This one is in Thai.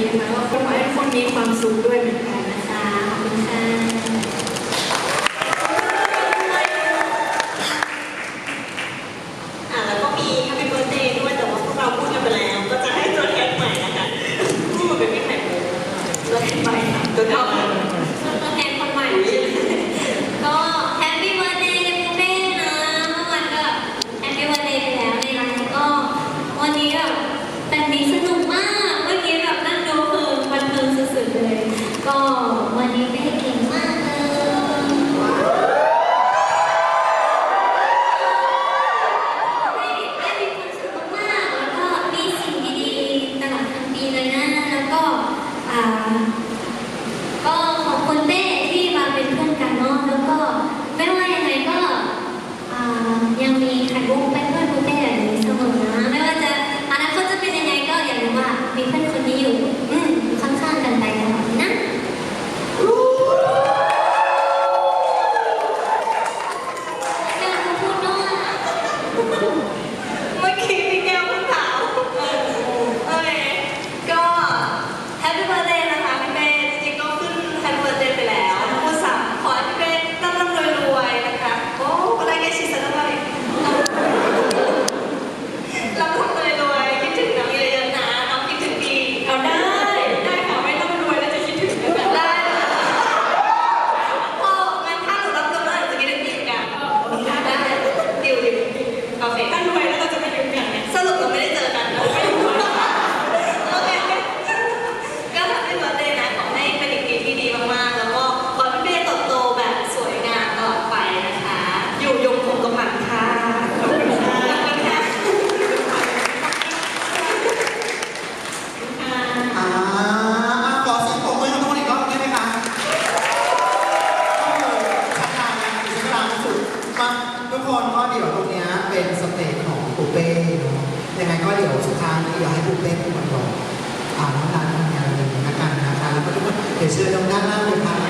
ดีนะว่าคนนี้ความสุขด้วย ยวสุดท้ายนี้เดี๋ให้คุณเต้นทุณบอกอ่าน้องตาลทำงานอะไรอย่งนะกันนะคะแล้วก็ทุกคนเดี๋ยวเชิญลงด้านล่างเลยค่ะ